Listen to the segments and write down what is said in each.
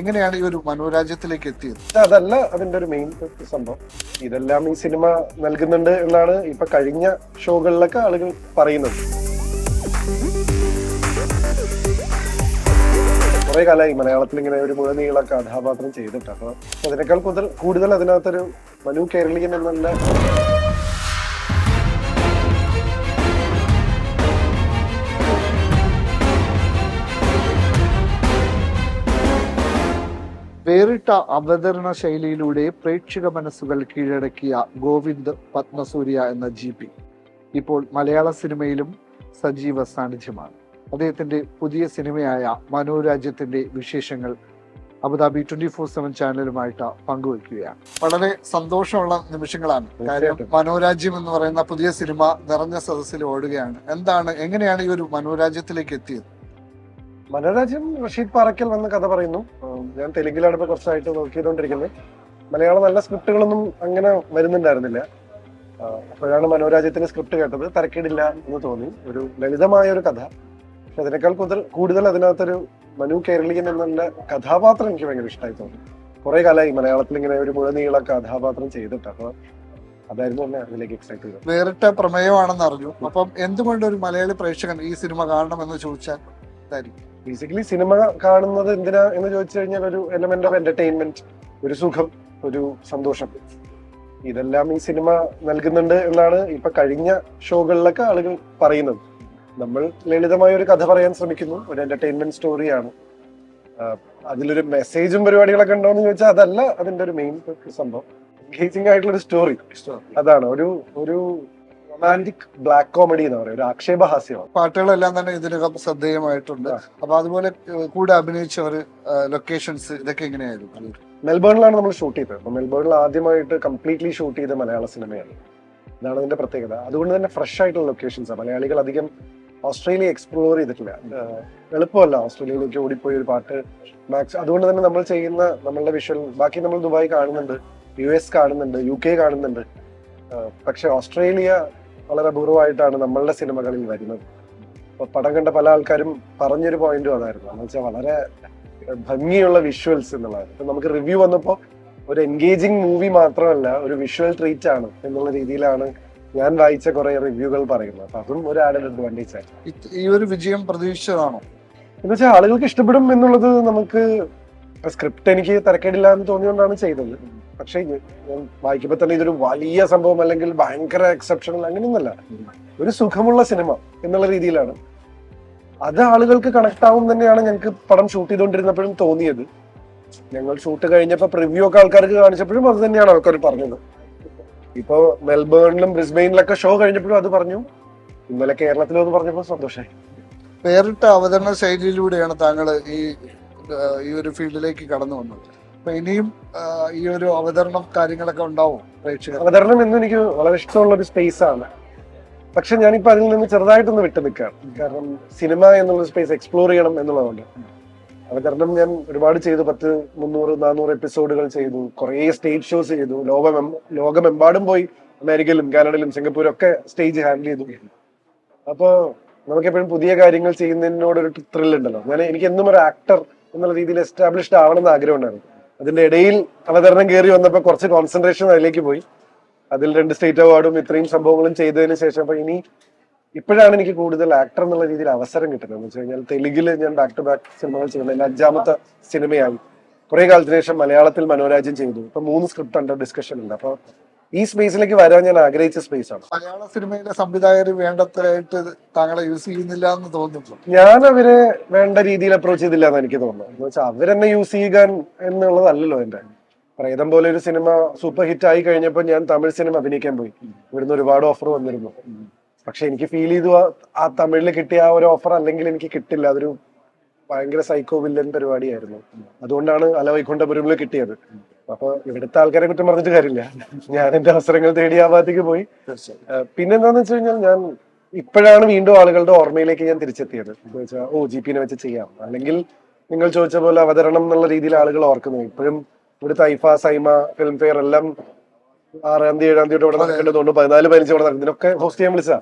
എങ്ങനെയാണ് ഈ ഒരു മനോരാജ്യത്തിലേക്ക് എത്തിയത്? അതല്ല അതിന്റെ ഒരു മെയിൻ സംഭവം. ഇതെല്ലാം ഈ സിനിമ നൽകുന്നുണ്ട് എന്നാണ് ഇപ്പൊ കഴിഞ്ഞ ഷോകളിലൊക്കെ ആളുകൾ പറയുന്നത്. കുറെ കാലമായി മലയാളത്തിൽ ഇങ്ങനെ ഒരു മുഴുനീള കഥാപാത്രം ചെയ്തിട്ട്. അപ്പൊ അതിനേക്കാൾ കൂടുതൽ കൂടുതൽ അതിനകത്തൊരു മനു കേരളീയൻ എന്നുള്ള വേറിട്ട അവതരണ ശൈലിയിലൂടെ പ്രേക്ഷക മനസ്സുകൾ കീഴടക്കിയ ഗോവിന്ദ് പത്മസൂര്യ എന്ന ജി പി ഇപ്പോൾ മലയാള സിനിമയിലും സജീവ സാന്നിധ്യമാണ്. അദ്ദേഹത്തിന്റെ പുതിയ സിനിമയായ മനോരാജ്യത്തിന്റെ വിശേഷങ്ങൾ Abu Dhabi twenty four seven ചാനലുമായിട്ട് പങ്കുവയ്ക്കുകയാണ്. വളരെ സന്തോഷമുള്ള നിമിഷങ്ങളാണ്. കാര്യം മനോരാജ്യം എന്ന് പറയുന്ന പുതിയ സിനിമ നിറഞ്ഞ സദസ്സിൽ ഓടുകയാണ്. എന്താണ് എങ്ങനെയാണ് ഈ ഒരു മനോരാജ്യത്തിലേക്ക് എത്തിയത്? മനോരാജ്യം റഷീദ് പാറക്കൽ വന്ന കഥ പറയുന്നു. ഞാൻ തെലുങ്കിലാണ് ഇപ്പൊ കുറച്ചായിട്ട് നോക്കിയതുകൊണ്ടിരിക്കുന്നത് മലയാളം നല്ല സ്ക്രിപ്റ്റുകളൊന്നും അങ്ങനെ വരുന്നുണ്ടായിരുന്നില്ല. അപ്പോഴാണ് മനോരാജ്യത്തിന്റെ സ്ക്രിപ്റ്റ് കേട്ടത്. തരക്കേടില്ല എന്ന് തോന്നി. ഒരു ലളിതമായ ഒരു കഥ. പക്ഷെ അതിനേക്കാൾ കൂടുതൽ കൂടുതൽ അതിനകത്തൊരു മനു കേരളീയൻ എന്നുള്ള കഥാപാത്രം എനിക്ക് ഭയങ്കര ഇഷ്ടമായി തോന്നി. കുറെ കാലമായി മലയാളത്തിൽ ഇങ്ങനെ ഒരു മുഴനീള കഥാപാത്രം ചെയ്തിട്ട്. അപ്പൊ അതായിരുന്നു എന്നെ അതിലേക്ക് എക്സൈറ്റ് ചെയ്തത്. വേറിട്ട പ്രമേയമാണെന്ന് അറിഞ്ഞു. അപ്പം എന്തുകൊണ്ട് ഒരു മലയാളി പ്രേക്ഷകൻ ഈ സിനിമ കാണണമെന്ന് ചോദിച്ചാൽ ബേസിക്കലി സിനിമ കാണുന്നത് എന്തിനാ എന്ന് ചോദിച്ചു കഴിഞ്ഞാൽ ഒരു എലമെന്റ് ഓഫ് എന്റർടൈൻമെന്റ് ഒരു സുഖം ഒരു സന്തോഷം. ഇതെല്ലാം ഈ സിനിമ നൽകുന്നുണ്ട് എന്നാണ് ഇപ്പൊ കഴിഞ്ഞ ഷോകളിലൊക്കെ ആളുകൾ പറയുന്നത്. നമ്മൾ ലളിതമായ ഒരു കഥ പറയാൻ ശ്രമിക്കുന്നു. ഒരു എന്റർടൈൻമെന്റ് സ്റ്റോറിയാണ് അതിലൊരു മെസ്സേജും പരിപാടികളൊക്കെ ഉണ്ടോ എന്ന് ചോദിച്ചാൽ അതല്ല അതിന്റെ ഒരു മെയിൻ സംഭവം. എൻഗേജിംഗ് ആയിട്ടുള്ള ഒരു സ്റ്റോറി അതാണ്. ഒരു ഒരു റൊമാന്റിക് ബ്ലാക്ക് കോമഡി എന്ന് പറയും ഒരു ആക്ഷേപഹാസ്യമാണ് പാട്ടുകളെല്ലാം തന്നെ ഇതിനകം ശ്രദ്ധേയമായിട്ടുണ്ട്. അപ്പൊ അതുപോലെ കൂടെ അഭിനയിച്ച ഒരു ലൊക്കേഷൻസ് ഇതൊക്കെ എങ്ങനെയായിരുന്നു? മെൽബേണിലാണ് നമ്മൾ ഷൂട്ട് ചെയ്തത്. അപ്പൊ മെൽബേണിൽ ആദ്യമായിട്ട് കംപ്ലീറ്റ്ലി ഷൂട്ട് ചെയ്ത മലയാള സിനിമയാണ്. ഇതാണ് അതിന്റെ പ്രത്യേകത. അതുകൊണ്ട് തന്നെ ഫ്രഷ് ആയിട്ടുള്ള ലൊക്കേഷൻസ്. മലയാളികൾ അധികം ഓസ്ട്രേലിയ എക്സ്പ്ലോർ ചെയ്തിട്ടില്ല. എളുപ്പമല്ല ഓസ്ട്രേലിയയിലേക്ക് ഓടിപ്പോയി ഒരു പാട്ട് മാക്സ്. അതുകൊണ്ട് തന്നെ നമ്മൾ ചെയ്യുന്ന നമ്മളുടെ വിഷ്വൽ ബാക്കി നമ്മൾ ദുബായ് കാണുന്നുണ്ട് യു എസ് കാണുന്നുണ്ട് യു കെ കാണുന്നുണ്ട്. പക്ഷെ ഓസ്ട്രേലിയ വളരെ അപൂർവമായിട്ടാണ് നമ്മളുടെ സിനിമകളിൽ വരുന്നത്. അപ്പൊ പടം കണ്ട പല ആൾക്കാരും പറഞ്ഞൊരു പോയിന്റും അതായിരുന്നു. എന്ന് വെച്ചാൽ വളരെ ഭംഗിയുള്ള വിഷ്വൽസ് എന്നുള്ളതാണ് നമുക്ക് റിവ്യൂ വന്നപ്പോൾ ഒരു എൻഗേജിങ് മൂവി മാത്രമല്ല ഒരു വിഷ്വൽ ട്രീറ്റ് ആണ് എന്നുള്ള രീതിയിലാണ് ഞാൻ വായിച്ച കുറെ റിവ്യൂകൾ പറയുന്നത്. അപ്പൊ അതും ഒരു ആഡഡ് അഡ്വാന്റേജ് ആയി. ഈ ഒരു വിജയം പ്രതീക്ഷിച്ചതാണോ? എന്ന് വെച്ചാൽ ആളുകൾക്ക് ഇഷ്ടപ്പെടും എന്നുള്ളത് നമുക്ക് സ്ക്രിപ്റ്റ് എനിക്ക് തിരക്കേടില്ല എന്ന് തോന്നിയോണ്ടാണ് ചെയ്തത്. പക്ഷേ ഞാൻ ഞാൻ വായിക്കുമ്പോ തന്നെ ഇതൊരു വലിയ സംഭവം അല്ലെങ്കിൽ ഭയങ്കര എക്സെപ്ഷണൽ അങ്ങനെയൊന്നുമല്ല. ഒരു സുഖമുള്ള സിനിമ എന്നുള്ള രീതിയിലാണ്. അത് ആളുകൾക്ക് കണക്ട് ആവും തന്നെയാണ് ഞങ്ങൾക്ക് പടം ഷൂട്ട് ചെയ്തുകൊണ്ടിരുന്നപ്പോഴും തോന്നിയത്. ഞങ്ങൾ ഷൂട്ട് കഴിഞ്ഞപ്പോൾ പ്രിവ്യൂ ഒക്കെ ആൾക്കാർക്ക് കാണിച്ചപ്പോഴും അത് തന്നെയാണ് ആൾക്കാർ പറഞ്ഞത്. ഇപ്പോ മെൽബേണിലും ബ്രിസ്ബെയിനിലൊക്കെ ഷോ കഴിഞ്ഞപ്പോഴും അത് പറഞ്ഞു. ഇന്നലെ കേരളത്തിലും അത് പറഞ്ഞപ്പോൾ സന്തോഷമായി. വേറിട്ട അവതരണ ശൈലിയിലൂടെയാണ് താങ്കൾ ഈ ഈ ഒരു ഫീൽഡിലേക്ക് കടന്നു വന്നത്. അപ്പൊ ഇനിയും ഈ ഒരു അവതരണം കാര്യങ്ങളൊക്കെ ഉണ്ടാവും പ്രേക്ഷകർ അവതരണം എന്ന് എനിക്ക് വളരെ ഇഷ്ടമുള്ള ഒരു സ്പേസ് ആണ്. പക്ഷെ ഞാനിപ്പോ അതിൽ നിന്ന് ചെറുതായിട്ടൊന്ന് വിട്ടു നിൽക്കാം കാരണം സിനിമ എന്നുള്ള സ്പേസ് എക്സ്പ്ലോർ ചെയ്യണം എന്നുള്ളതുകൊണ്ട്. അവതരണം ഞാൻ ഒരുപാട് ചെയ്തു. പത്ത് മുന്നൂറ് നാനൂറ് എപ്പിസോഡുകൾ ചെയ്തു. കുറേ സ്റ്റേജ് ഷോസ് ചെയ്തു. ലോകം ലോകമെമ്പാടും പോയി അമേരിക്കയിലും കാനഡയിലും സിംഗപ്പൂരും ഒക്കെ സ്റ്റേജ് ഹാൻഡിൽ ചെയ്തു. അപ്പോൾ നമുക്ക് എപ്പോഴും പുതിയ കാര്യങ്ങൾ ചെയ്യുന്നതിനോട് ഒരു ത്രിൽ ഉണ്ടല്ലോ. ഞാൻ എനിക്ക് എന്നും ഒരു ആക്ടർ എന്നുള്ള രീതിയിൽ എസ്റ്റാബ്ലിഷ്ഡ് ആവണം എന്ന് ആഗ്രഹം ഉണ്ടായിരുന്നു അതിന്റെ ഇടയിൽ അവതരണം കയറി വന്നപ്പോൾ കുറച്ച് കോൺസെൻട്രേഷൻ അതിലേക്ക് പോയി. അതിൽ രണ്ട് സ്റ്റേറ്റ് അവാർഡും ഇത്രയും സംഭവങ്ങളും ചെയ്തതിന് ശേഷം അപ്പൊ ഇനി ഇപ്പോഴാണ് എനിക്ക് കൂടുതൽ ആക്ടർ എന്നുള്ള രീതിയിൽ അവസരം കിട്ടുന്നത്. എന്ന് വെച്ച് കഴിഞ്ഞാൽ തെലുങ്കിൽ ഞാൻ ബാക്ക് ടു ബാക്ക് സിനിമകൾ ചെയ്യുന്നത് എന്റെ അഞ്ചാമത്തെ സിനിമയാണ് കുറെ കാലത്തിന് ശേഷം മലയാളത്തിൽ മനോരാജ്യം ചെയ്തു. ഇപ്പൊ മൂന്ന് സ്ക്രിപ്റ്റ് അണ്ടർ ഡിസ്കഷൻ ഉണ്ട്. അപ്പൊ ഈ സ്പേസിലേക്ക് വരാൻ ഞാൻ ആഗ്രഹിച്ച സ്പേസ് ആണ് മലയാള സിനിമയിലെ സംവിധായകർ വേണ്ടത്രയായിട്ട് താങ്കളെ യൂസ് ചെയ്യുന്നില്ല എന്ന് തോന്നുന്നു. ഞാൻ അവരെ വേണ്ട രീതിയിൽ അപ്രോച്ച് ചെയ്തില്ല എന്ന് എനിക്ക് തോന്നുന്നു. എന്ന് വെച്ചാൽ അവരെന്നെ യൂസ് ചെയ്യുക എന്നുള്ളതല്ലല്ലോ എന്റെ പ്രേതം പോലെ ഒരു സിനിമ സൂപ്പർ ഹിറ്റ് ആയി കഴിഞ്ഞപ്പോൾ ഞാൻ തമിഴ് സിനിമ അഭിനയിക്കാൻ പോയി. ഇവിടുന്ന് ഒരുപാട് ഓഫർ വന്നിരുന്നു. പക്ഷെ എനിക്ക് ഫീൽ ചെയ്തു ആ- തമിഴിൽ കിട്ടിയ ആ ഒരു ഓഫർ അല്ലെങ്കിൽ എനിക്ക് കിട്ടില്ല. അതൊരു ഭയങ്കര സൈക്കോ വില്ലൻ പരിപാടിയായിരുന്നു. അതുകൊണ്ടാണ് അലവൈകുണ്ഠപുരമിൽ കിട്ടിയത്. അപ്പൊ ഇവിടുത്തെ ആൾക്കാരെ കുറ്റം പറഞ്ഞിട്ട് കാര്യമില്ല. ഞാൻ എന്റെ അവസരങ്ങൾ തേടി ആ ഭാഗത്തേക്ക് പോയി. പിന്നെന്താന്ന് വെച്ച് കഴിഞ്ഞാൽ ഞാൻ ഇപ്പോഴാണ് വീണ്ടും ആളുകളുടെ ഓർമ്മയിലേക്ക് ഞാൻ തിരിച്ചെത്തിയത്. വെച്ചാൽ ഓ ജി പിന്നെ വെച്ച് ചെയ്യാം. അല്ലെങ്കിൽ നിങ്ങൾ ചോദിച്ച പോലെ അവതരണം എന്നുള്ള രീതിയിൽ ആളുകൾ ഓർക്കുന്നു. ഇപ്പോഴും ഇവിടുത്തെ ഐഫ സൈമ ഫിലിം ഫെയർ എല്ലാം ആറാം തീയതി ഏഴാം തീയതി ഇവിടെ നടക്കേണ്ടതുകൊണ്ട് പതിനാല് പതിനഞ്ച് ഇവിടെ നടക്കും. ഇതിനൊക്കെ ഹോസ്റ്റ് ചെയ്യാൻ വിളിച്ചാ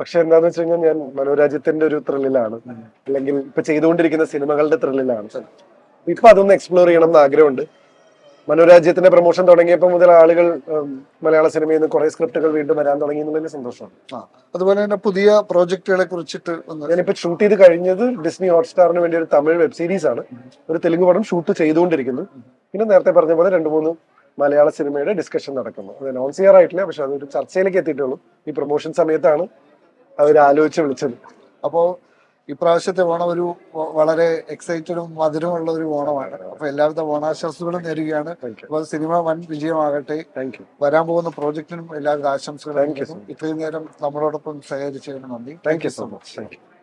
പക്ഷെ എന്താന്ന് വെച്ച് കഴിഞ്ഞാൽ ഞാൻ മനോരാജ്യത്തിന്റെ ഒരു ത്രില്ലിലാണ്. അല്ലെങ്കിൽ ഇപ്പൊ ചെയ്തുകൊണ്ടിരിക്കുന്ന സിനിമകളുടെ ത്രില്ലിലാണ്. ഇപ്പൊ അതൊന്ന് എക്സ്പ്ലോർ ചെയ്യണം എന്ന് ആഗ്രഹമുണ്ട്. മനോരാജ്യത്തിന്റെ പ്രൊമോഷൻ തുടങ്ങിയപ്പോൾ മുതൽ ആളുകൾ മലയാള സിനിമയിൽ നിന്ന് കുറെ സ്ക്രിപ്റ്റുകൾ വീണ്ടും വരാൻ തുടങ്ങി എന്നുള്ളതിൽ സന്തോഷമാണ്. അതുപോലെ തന്നെ പുതിയ പ്രോജക്റ്റുകളെ കുറിച്ചിട്ട് ഞാനിപ്പോ ഷൂട്ട് ചെയ്ത് കഴിഞ്ഞത് ഡിസ്നി ഹോട്ട്സ്റ്റാറിന് വേണ്ടി ഒരു തമിഴ് വെബ് സീരീസ് ആണ്. ഒരു തെലുങ്ക് പടം ഷൂട്ട് ചെയ്തുകൊണ്ടിരിക്കുന്നു. പിന്നെ നേരത്തെ പറഞ്ഞ പോലെ രണ്ട് മൂന്ന് മലയാള സിനിമയുടെ ഡിസ്കഷൻ നടക്കുന്നു. അത് അനൗൺസ് ചെയ്യാറായിട്ടില്ല പക്ഷെ അതൊരു ചർച്ചയിലേക്ക് എത്തിയിട്ടുള്ളൂ. ഈ പ്രൊമോഷൻ സമയത്താണ് അവർ ആലോചിച്ച് വിളിച്ചത്. അപ്പോ ഇപ്രാവശ്യത്തെ ഓണം ഒരു വളരെ എക്സൈറ്റഡും മധുരമുള്ള ഒരു ഓണമാണ്. അപ്പൊ എല്ലാവിധ ഓണാശംസകളും നേരുകയാണ്. അപ്പൊ സിനിമ വൻ വിജയമാകട്ടെ. വരാൻ പോകുന്ന പ്രോജക്റ്റിനും എല്ലാവിധ ആശംസകളും ഇത്രയും നേരം നമ്മളോടൊപ്പം സഹകരിച്ചതിന് നന്ദി. Thank you so much thank you